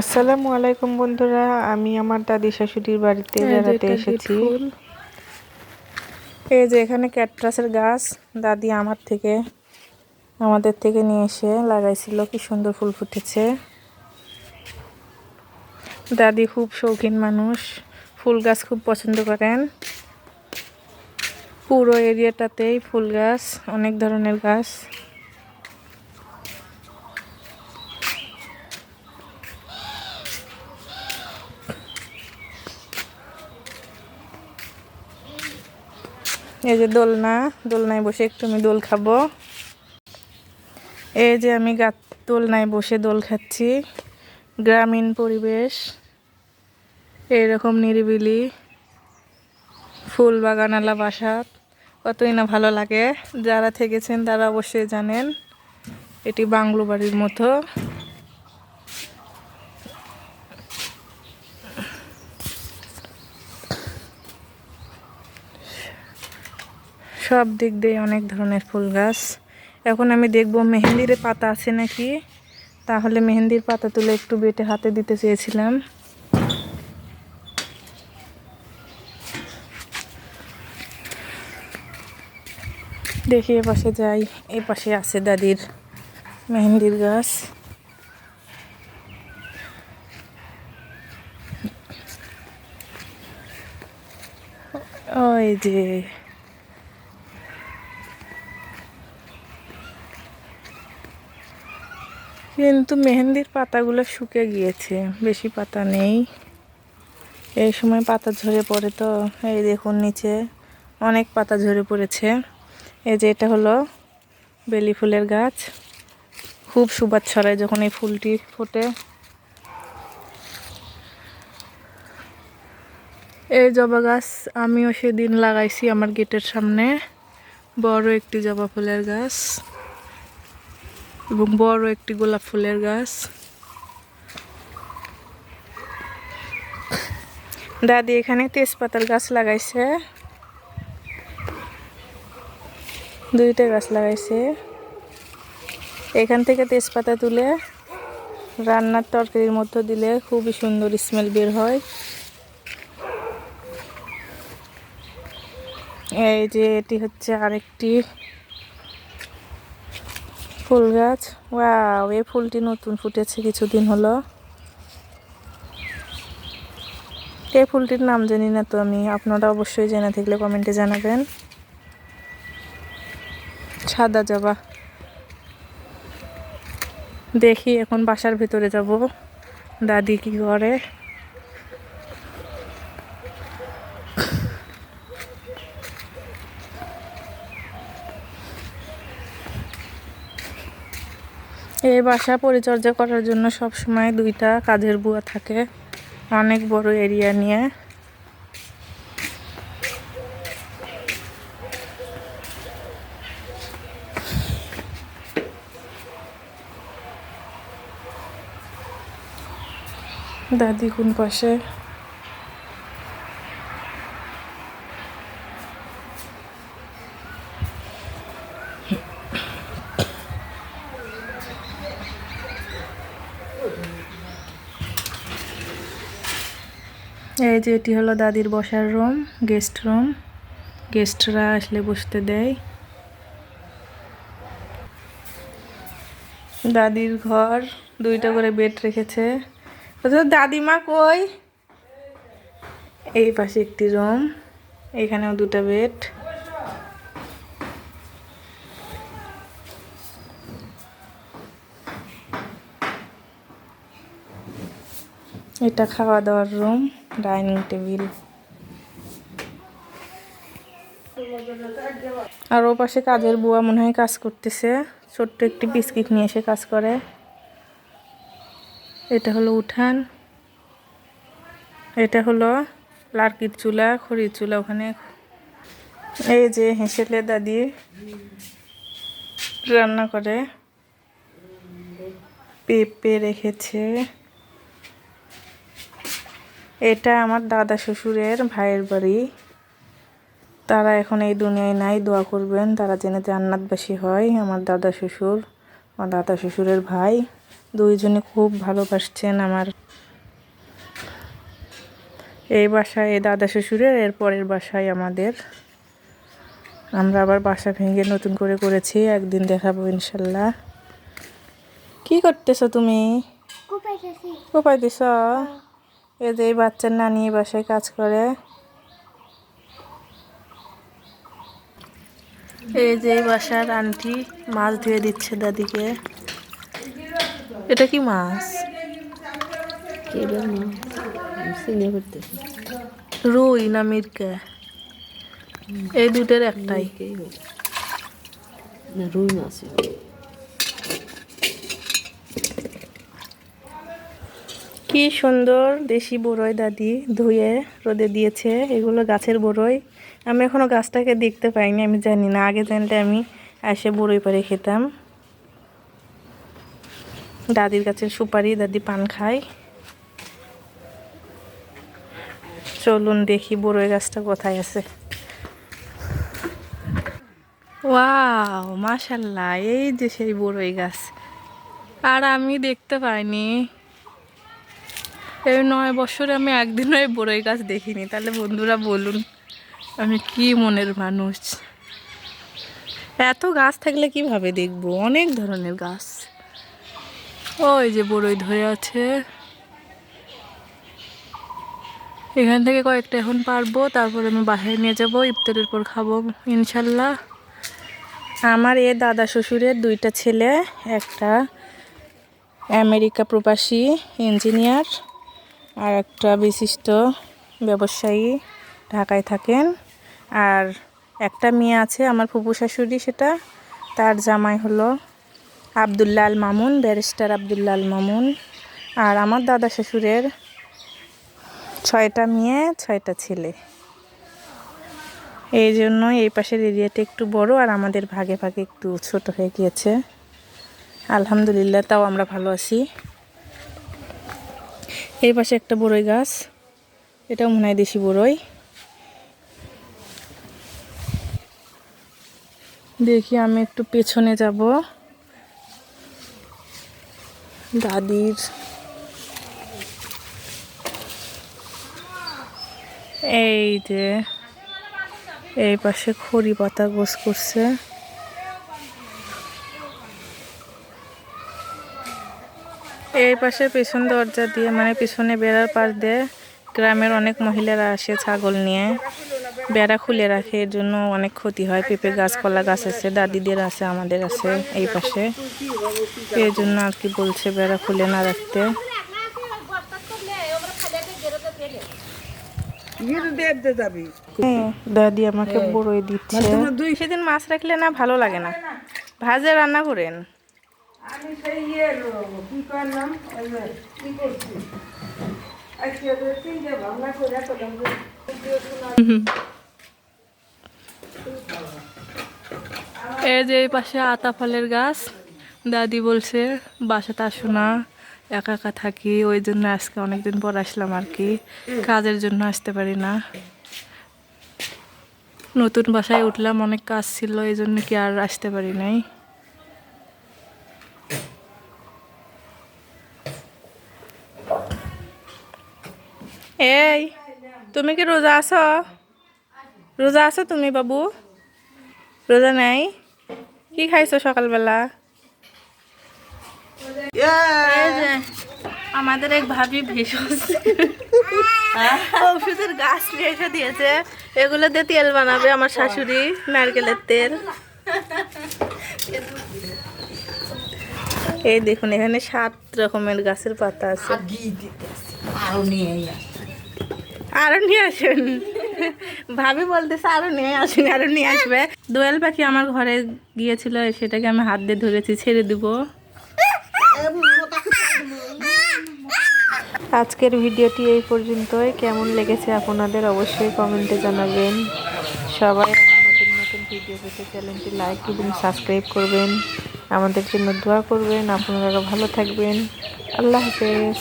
আসসালামু আলাইকুম বন্ধুরা আমি আমার দাদি শাশুড়ির বাড়িতে বেড়াতে এসেছি। এই যে এখানে ক্যাটরাসের গাছ দাদি আমার থেকে আমাদের থেকে নিয়ে এসে লাগাইছিল কি সুন্দর ফুল ফুটেছে। দাদি খুব শৌখিন মানুষ ফুল গাছ খুব পছন্দ করেন। পুরো এরিয়াটাতেই ফুল গাছ অনেক ধরনের গাছ। এই যে দোলনা, দোলনায় বসে একটু আমি দোল খাব। এই যে আমি গাত দোলনায় বসে দোল খাচ্ছি। গ্রামীণ পরিবেশ, এইরকম নিরিবিলি, ফুল বাগানালা বাসা কতই না ভালো লাগে। যারা থেকেছেন তারা অবশ্যই জানেন, এটি বাংলো বাড়ির মতো। সব দিক দিয়ে অনেক ধরনের ফুল গাছ। এখন আমি দেখব মেহেন্দির পাতা আছে নাকি? তাহলে মেহেন্দির পাতা তুলে একটু বেটে হাতে দিতে চেয়েছিলাম। দেখি এপাশে যাই এ পাশে আছে দাদির মেহেন্দির গাছ। ওই যে কিন্তু মেহেন্দির পাতাগুলো শুকে গিয়েছে, বেশি পাতা নেই। এই সময় পাতা ঝরে পড়ে তো, এই দেখুন নিচে অনেক পাতা ঝরে পড়েছে। এই যে এটা হলো বেলি ফুলের গাছ। খুব সুবাদ ছড়ায় যখন এই ফুলটি ফোটে। এই জবা গাছ আমিও সেদিন লাগাইছি আমার গেটের সামনে। বড় একটি জবা ফুলের গাছ। এবং বড় একটি গোলাপ ফুলের গাছ। দাদি এখানে তেজপাতার গাছ লাগাইছে। দুইটা গাছ লাগাইছে। এখান থেকে তেজপাতা তুলে রান্নার তরকারির মধ্যে দিলে খুবই সুন্দর স্মেল বের হয়। এই যে এটি হচ্ছে আরেকটি ফুল গাছ। ওয়াও, এই ফুলটি নতুন ফুটেছে কিছুদিন হলো। এই ফুলটির নাম জানি না তো আমি, আপনারা অবশ্যই জেনে থাকলে কমেন্টে জানাবেন। সাদা জবা। দেখি এখন বাসার ভিতরে যাব। দাদি কি করে? এই বাসা পরিচর্যা করার জন্য সব সময় দুইটা কাজের বুয়া থাকে, অনেক বড় এরিয়া নিয়ে। দাদি কোন পাশে? এই যে এটি হলো দাদির বসার রুম গেস্ট রুম গেস্টরা আসলে বসতে দেয়। দাদির ঘর, দুইটা করে বেড রেখেছে। অথচ দাদিমা কই? এই পাশে একটি রুম এখানেও দুটা বেড এটা খাওয়া দাওয়ার রুম ডাইনিং টেবিল। আর ও পাশে কাজের বুয়া মনে হয় কাজ করতেছে। ছোট্ট একটি বিস্কিট নিয়ে এসে কাজ করে। এটা হলো উঠান। এটা হলো লার্কির চুলা, খড়ির চুলা ওখানে। এই যে হেসেলে দাদি রান্না করে। পেঁপে রেখেছে। এটা আমার দাদা শ্বশুরের ভাইয়ের বাড়ি। তারা এখন এই দুনিয়ায় নাই দোয়া করবেন। তারা যেন জান্নাতবাসী হয় আমার দাদা শ্বশুর আমার দাদা শ্বশুরের ভাই। দুইজনে খুব ভালোবাসছেন আমার। এই বাসায় এই দাদা শ্বশুরের এর পরের বাসায় আমাদের। আমরা আবার বাসা ভেঙে নতুন করে করেছি একদিন দেখাবো ইনশাল্লাহ। কি করতেছো তুমি? কোপাইতেছি দিছ এই বাচ্চার নানি বাসায় কাজ করে। এই যে বাসার আন্টি মাছ ধুয়ে দিচ্ছে দাদিকে। এটা কি মাছ? রুই না মিরকা? এই দুটোর একটাই। রুই মাছ। কি সুন্দর দেশি বড়ই দাদি ধুয়ে রোদে দিয়েছে, এগুলো গাছের বড়ই। আমি এখনও গাছটাকে দেখতে পাইনি, আমি জানি না, আগে জানলে আমি এসে বড়ই পারে খেতাম। দাদির গাছের সুপারি, দাদি পান খায়। চলুন দেখি বড়ই গাছটা কোথায় আছে। ওয়াও, মাশাল্লাহ, এই যে সেই বড়ই গাছ। আর আমি দেখতে পাইনি। এই নয় বছরে আমি একদিনও এই বড়ই গাছ দেখিনি। তাহলে বন্ধুরা বলুন, আমি কি মনের মানুষ? এত গাছ থাকলে কীভাবে দেখব? অনেক ধরনের গাছ। ওই যে বড়ই ধরে আছে। এখান থেকে কয়েকটা এখন পারব, তারপরে আমি বাসায় নিয়ে যাব, ইফতারের পর খাব, ইনশাল্লাহ। আমার এ দাদা শ্বশুরের দুইটা ছেলে, একটা আমেরিকা প্রবাসী, ইঞ্জিনিয়ার। আর একটা বিশিষ্ট ব্যবসায়ী ঢাকায় থাকেন। আর একটা মেয়ে আছে, আমার ফুপু শাশুড়ি সেটা। তার জামাই হলো আবদুল্লা আল মামুন, ব্যারিস্টার আবদুল্লাল মামুন। আর আমার দাদা শ্বশুরের ছয়টা মেয়ে, ছয়টা ছেলে। এই জন্য এই পাশের এরিয়াটা একটু বড় আর আমাদের ভাগে ভাগে একটু ছোট হয়ে গিয়েছে। আলহামদুলিল্লাহ, তাও আমরা ভালো আছি। এই পাশে একটা বড়ই গাছ। এটাও মনে হয় দেশি বড়ই। দেখি আমি একটু পেছনে যাব। দাদির। এই যে, এই পাশে খড়ি পাতা গোছ করছে। এই পাশে পেছন দরজা দিয়ে মানে পিছনে বেড়ার পাশ দিয়ে গ্রামের অনেক মহিলারা আসে ছাগল নিয়ে। বেড়া খুলে রাখে এর জন্য অনেক ক্ষতি হয়। পেঁপে গাছ কলা গাছ আছে দাদিদের আছে আমাদের আছে এই পাশে। এই জন্য আর কি বলছে বেড়া খুলে না রাখতে। হ্যাঁ, দাদি আমাকে বড়ই দিচ্ছে। সেদিন মাছ রাখলে না। ভালো লাগে না। ভাজে রান্না করেন। আমি সেই ইয়ে কি করলাম? ওই যে কি করছি? আজকে ভাবনা করে করলাম যে এই যে এই পাশে আতা ফলের গাছ দাদি বলছে বাসাতে আসো না একা একা থাকি ওই জন্য আজকে অনেকদিন পর আসলাম আর কি। কাজের জন্য আসতে পারি না। নতুন বাসায় উঠলাম অনেক কাজ ছিল এই জন্য কি আর আসতে পারি নাই। এই তুমি কি রোজা আছো? রোজা আছো তুমি বাবু? রোজা নাই? কি খাইছো সকালবেলা? আমাদের এক ভাবি ভেষজ। ওষুধের গাছ নিয়ে এসে দিয়েছে। এগুলো দিয়ে তেল বানাবে আমার শাশুড়ি নারকেলের তেল। এই দেখুন এখানে সাত রকমের গাছের পাতা আছে। আরও নিয়ে আসেন। ভাবি বলতেছে আরও নিয়ে আসেন, আরও নিয়ে আসবে। দোয়েল পাখি আমার ঘরে গিয়েছিল, সেটাকে আমি হাত দিয়ে ধরেছি, ছেড়ে দিব। আজকের ভিডিওটি এই পর্যন্তই। কেমন লেগেছে আপনাদের অবশ্যই কমেন্টে জানাবেন। সবাই নতুন নতুন ভিডিও পেতে চ্যানেলটি লাইক এবং সাবস্ক্রাইব করবেন। আমাদের জন্য দোয়া করবেন। আপনারা ভালো থাকবেন। আল্লাহ হাফেজ।